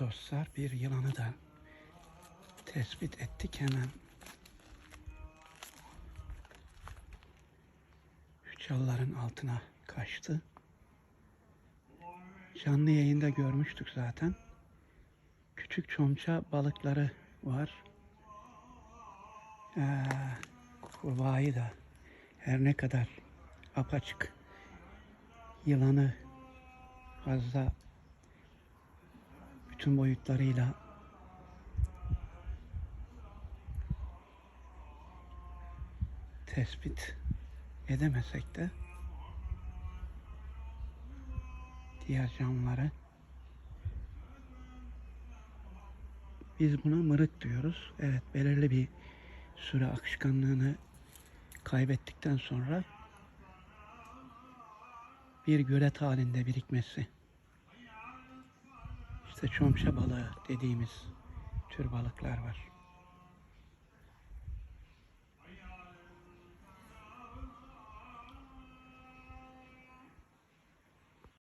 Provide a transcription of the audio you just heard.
Dostlar bir yılanı da tespit ettik hemen. Şu çalıların altına kaçtı. Canlı yayında görmüştük zaten. Küçük çomça balıkları var. Ee, kurbağayı da her ne kadar apaçık yılanı fazla bütün boyutlarıyla tespit edemesek de diğer canlıları biz buna mırık diyoruz. Evet belirli bir süre akışkanlığını kaybettikten sonra bir gölet halinde birikmesi. Çomşa balığı dediğimiz tür balıklar var.